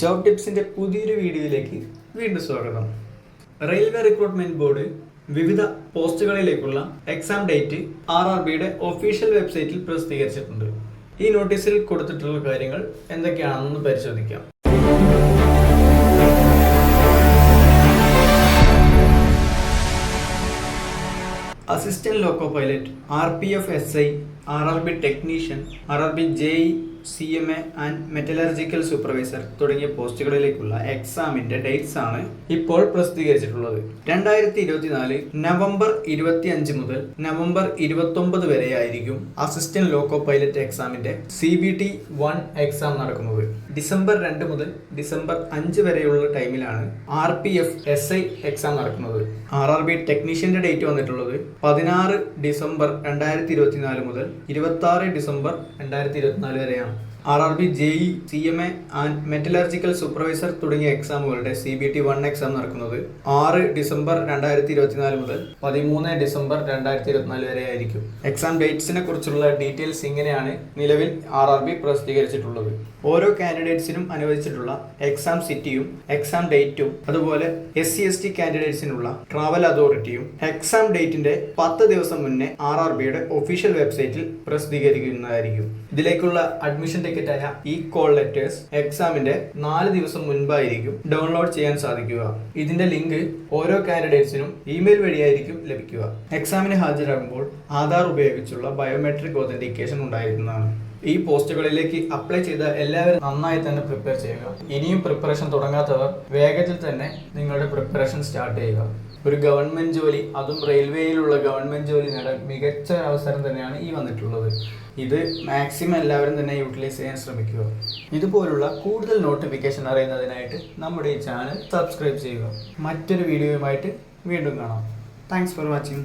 Job ടിപ്സിന്റെ പുതിയൊരു വീഡിയോയിലേക്ക് വീണ്ടും സ്വാഗതം. റെയിൽവേ റിക്രൂട്ട്മെന്റ് ബോർഡ് വിവിധ പോസ്റ്റുകളിലേക്കുള്ള എക്സാം ഡേറ്റ് ആർ ആർ ബിയുടെ ഒഫീഷ്യൽ വെബ്സൈറ്റിൽ പ്രസിദ്ധീകരിച്ചിട്ടുണ്ട്. ഈ നോട്ടീസിൽ കൊടുത്തിട്ടുള്ള കാര്യങ്ങൾ എന്തൊക്കെയാണെന്ന് പരിശോധിക്കാം. Assistant loco pilot R P F S I R R B technician R R B J E C M A and metallurgical supervisor തുടങ്ങിയ പോസ്റ്റുകളിലേക്കുള്ള എക്സാമിന്റെ ഡേറ്റ്സ് ആണ് ഇപ്പോൾ പ്രസിദ്ധീകരിച്ചിട്ടുള്ളത്. രണ്ടായിരത്തി ഇരുപത്തിനാല് നവംബർ ഇരുപത്തി അഞ്ച് മുതൽ നവംബർ ഇരുപത്തി വരെ വരെയായിരിക്കും അസിസ്റ്റന്റ് ലോക്കോ പൈലറ്റ് എക്സാമിന്റെ C B T one exam നടക്കുന്നത്. ഡിസംബർ രണ്ട് മുതൽ ഡിസംബർ അഞ്ച് വരെയുള്ള ടൈമിലാണ് R P F S I exam നടക്കുന്നത്. ആർ ആർ ബി ടെക്നീഷ്യന്റെ ഡേറ്റ് വന്നിട്ടുള്ളത് പതിനാറ് ഡിസംബർ രണ്ടായിരത്തി ഇരുപത്തിനാല് മുതൽ ഇരുപത്തി ആറ് ഡിസംബർ രണ്ടായിരത്തി ഇരുപത്തിനാല് വരെയാണ്. time. R R B J E C M A and metallurgical supervisor തുടങ്ങിയ എക്സാമുകളുടെ C B T one exam നടക്കുന്നത് ആറ് ഡിസംബർ രണ്ടായിരത്തി ഇരുപത്തിനാല് മുതൽ പതിമൂന്ന് ഡിസംബർ രണ്ടായിരത്തി ഇരുപത്തിനാല് വരെ ആയിരിക്കും. എക്സാം ഡേറ്റ്സിനെ കുറിച്ചുള്ള ഡീറ്റെയിൽസ് ഇങ്ങനെയാണ് നിലവിൽ ആർ ആർ ബി പ്രസിദ്ധീകരിച്ചിട്ടുള്ളത്. ഓരോ കാൻഡിഡേറ്റ്സിനും അനുവദിച്ചിട്ടുള്ള എക്സാം സിറ്റിയും എക്സാം ഡേറ്റും അതുപോലെ എസ് സി എസ് ടി കാൻഡിഡേറ്റ്സിനുള്ള ട്രാവൽ അതോറിറ്റിയും എക്സാം ഡേറ്റിന്റെ പത്ത് ദിവസം മുന്നേ ആർ ആർ ബിയുടെ ഒഫീഷ്യൽ വെബ്സൈറ്റിൽ പ്രസിദ്ധീകരിക്കുന്നതായിരിക്കും. ഇതിലേക്കുള്ള അഡ്മിഷൻ ടിക്കറ്റ് ആയ ഈ കോൾ ലെറ്റേഴ്സ് എക്സാമിന്റെ നാല് ദിവസം മുൻപായിരിക്കും ഡൗൺലോഡ് ചെയ്യാൻ സാധിക്കുക. ഇതിന്റെ ലിങ്ക് ഓരോ കാൻഡിഡേറ്റ്സിനും ഇമെയിൽ വഴിയായിരിക്കും ലഭിക്കുക. എക്സാമിന് ഹാജരാകുമ്പോൾ ആധാർ ഉപയോഗിച്ചുള്ള ബയോമെട്രിക് ഒതന്റിക്കേഷൻ ഉണ്ടായിരിക്കുന്നതാണ് ഈ പോസ്റ്റുകളിലേക്ക് അപ്ലൈ ചെയ്ത എല്ലാവരും നന്നായി തന്നെ പ്രിപ്പയർ ചെയ്യുക. ഇനിയും പ്രിപ്പറേഷൻ തുടങ്ങാത്തവർ വേഗത്തിൽ തന്നെ നിങ്ങളുടെ പ്രിപ്പറേഷൻ സ്റ്റാർട്ട് ചെയ്യുക. ഒരു ഗവൺമെന്റ് ജോലി അതും റെയിൽവേയിലുള്ള ഗവൺമെന്റ് ജോലി നേടാൻ മികച്ച അവസരം തന്നെയാണ് ഈ വന്നിട്ടുള്ളത്. ഇത് മാക്സിമം എല്ലാവരും തന്നെ യൂട്ടിലൈസ് ചെയ്യാൻ ശ്രമിക്കുക. ഇതുപോലുള്ള കൂടുതൽ നോട്ടിഫിക്കേഷൻ അറിയുന്നതിനായിട്ട് നമ്മുടെ ഈ ചാനൽ സബ്സ്ക്രൈബ് ചെയ്യുക. മറ്റൊരു വീഡിയോയുമായിട്ട് വീണ്ടും കാണാം. Thanks for watching